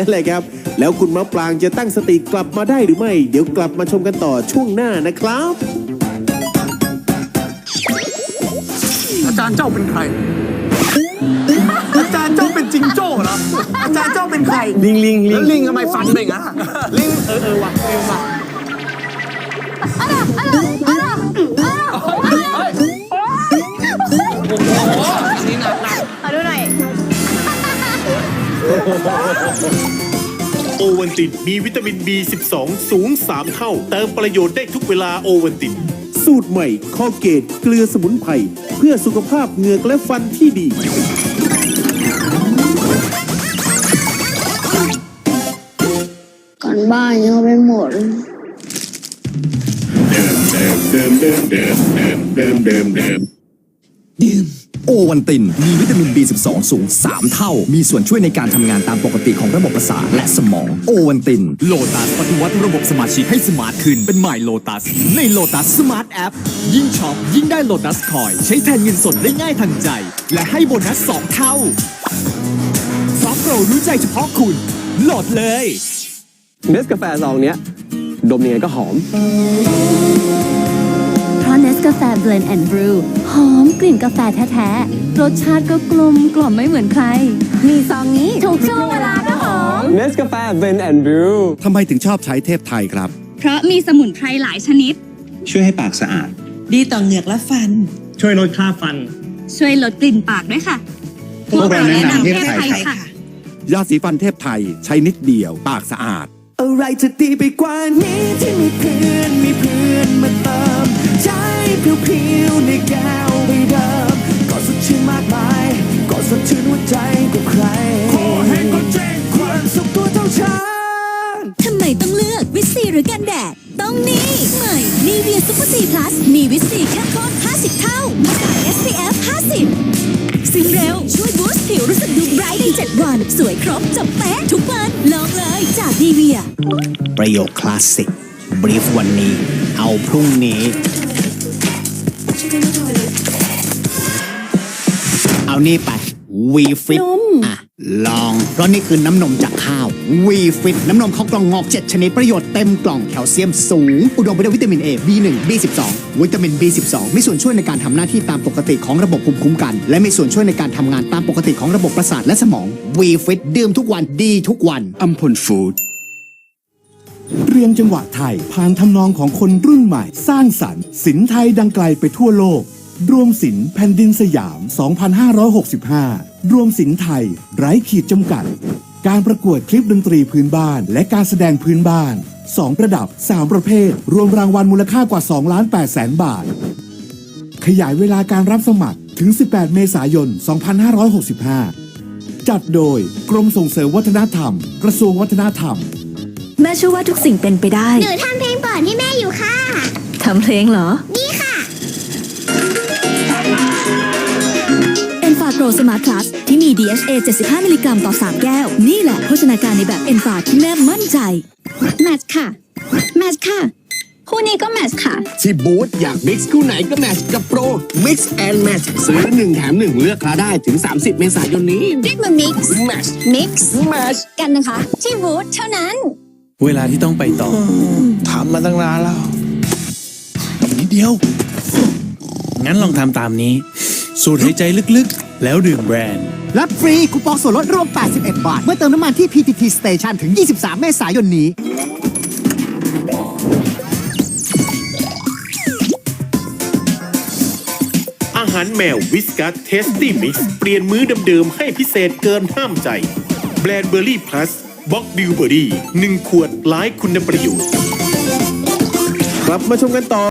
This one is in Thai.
นั่นแหละครับ แล้วคุณมะปรางจะตั้งสติกลับมาได้หรือไม่ เดี๋ยวกลับมาชมกันต่อช่วงหน้านะครับ อาจารย์เจ้าเป็นใคร อาจารย์เจ้าเป็นจิงโจ้เหรอ อาจารย์เจ้าเป็นใคร ลิงลิงลิแล้วงลิงทำไมฟันเป็นอย่างนั้นอะลิงเออเออว่ะลิงว่ะ โอวันตินมีวิตามิน B12 สูง 3 เท่า เติมประโยชน์ได้ทุกเวลาโอวันติน สูตรใหม่คอเกตเกลือสมุนไพรเพื่อสุขภาพเหงือกและฟันที่ดีก่อนบ้านยังไม่หมด โอวันติน มีวิตามิน B12 สูง 3 เท่า มีส่วนช่วยในการทำงานตามปกติของระบบประสาทและสมอง โอวันติน โลตัสปฏิวัติระบบสมาชิกให้สมาร์ทขึ้น เป็นใหม่โลตัส ในโลตัสสมาร์ทแอป ยิ่งช็อป ยิ่งได้โลตัสคอย ใช้แทนเงินสดได้ง่ายทันใจ และให้โบนัส 2 เท่าฟอปโปรรู้ใจเฉพาะคุณ โหลดเลยเนสกาแฟซองเนี้ย ดมยังไงก็หอม เนสกาแฟเบลนด์แอนด์บรูหอมกลิ่นกาแฟแท้ๆ รสชาติก็กลมกล่อมไม่เหมือนใคร มีซองนี้ถูกช่วงเวลาก็หอม เนสกาแฟเบนแอนด์บรูทำไมถึงชอบใช้เทพไทยครับ เพราะมีสมุนไพรหลายชนิด ช่วยให้ปากสะอาด ดีต่อเหงือกและฟัน ช่วยลดค่าฟัน ช่วยลดกลิ่นปากด้วยค่ะพวกเราแนะนำเทพไทยค่ะยาสีฟันเทพไทยใช้นิดเดียวปากสะอาด อะไรจะดีไปกว่านี้ที่มีเพื่อนมีเพื่อนมาเติม ใจเพียวๆในแก้วใบเดิมก็สดชื่นมากมายก็สดชื่นหัวใจกว่าใครขอให้คนแจ้งความสุขตัวเท่าฉันทำไมต้องเลือกวิตซีหรือกันแดดต้องนี่ใหม่นีเวียซุปเปอร์ซีพลัสมีวิตซีเข้มข้น50 เท่ามาจาก SPF 50ซึมเร็วช่วยบูสต์ผิวรู้สึกดูไบรท์ใน7วัน สวยครบจบเป๊ะทุกวันลองเลยจากนีเวีย ประโยคคลาสสิกบรีฟวันนี้ เอาพรุ่งนี้ เอานี่ไปวีฟิตอะ ลอง เพราะนี่คือน้ำนมจากข้าววีฟิตน้ำนมข้าวกล่องงอก 7 ชนิดประโยชน์เต็มกล่องแคลเซียมสูง อุดมไปด้วยวิตามิน A B1 B12 วิตามิน B12 มีส่วนช่วยในการทำหน้าที่ตามปกติของระบบภูมิคุ้มกัน และมีส่วนช่วยในการทำงานตามปกติของระบบประสาทและสมองวีฟิตดื่มทุกวันดีทุกวันอัมพลฟู้ด เรียงจังหวะไทยผ่านทำนองของคนรุ่นใหม่ สร้างสรรค์ศิลป์ไทยดังไกลไปทั่วโลก รวมศิลป์แผ่นดินสยาม 2565 รวมศิลป์ไทย ไร้ขีดจำกัด การประกวดคลิปดนตรีพื้นบ้าน และการแสดงพื้นบ้าน 2 ระดับ 3 ประเภท รวมรางวัลมูลค่ากว่า2ล้าน8แสนบาท ขยายเวลาการรับสมัครถึง 18 เมษายน 2565 จัดโดยกรมส่งเสริมวัฒนธรรม กระทรวงวัฒนธรรม แม่เชื่อว่าทุกสิ่งเป็นไปได้หนูทำเพลงเปิดให้แม่อยู่ค่ะ ทำเพลงเหรอ นี่ค่ะ เอ็นฟาโกรสมาร์ทพลัสที่มี DHA 75 มิลลิกรัมต่อ 3 แก้ว นี่แหละโภชนาการในแบบเอ็นฟาที่แม่มั่นใจ แมทช์ค่ะ แมทช์ค่ะ คู่นี้ก็แมทช์ค่ะ ที่บูธอยากมิกซ์คู่ไหนก็แมทช์กับโปร Mix and Match ซื้อหนึ่งแถมหนึ่งเลือกคาได้ถึง 30 เมษายนนี้ เรียกมา mix Match mix Match กันนะคะ ที่บูธเท่านั้น เวลาที่ต้องไปต่อ ถามมาตั้งนานแล้วอีกนิดเดียว งั้นลองทำตามนี้ สูดหายใจลึกๆ แล้วดื่มแบรนด์ รับฟรีคูปองส่วนลดรวม 81 บาท เมื่อเติมน้ำมันที่ PTT Station ถึง 23 เมษายนนี้ อาหารแมววิสกัสเทสตี้มิกซ์เปลี่ยนมื้อเดิมๆให้พิเศษเกินห้ามใจ แบรนด์เบอร์รี่พลัส บ็อกบิวเบอรี่หนึ่งขวดหลายคุณประโยชน์ กลับมาชมกันต่อ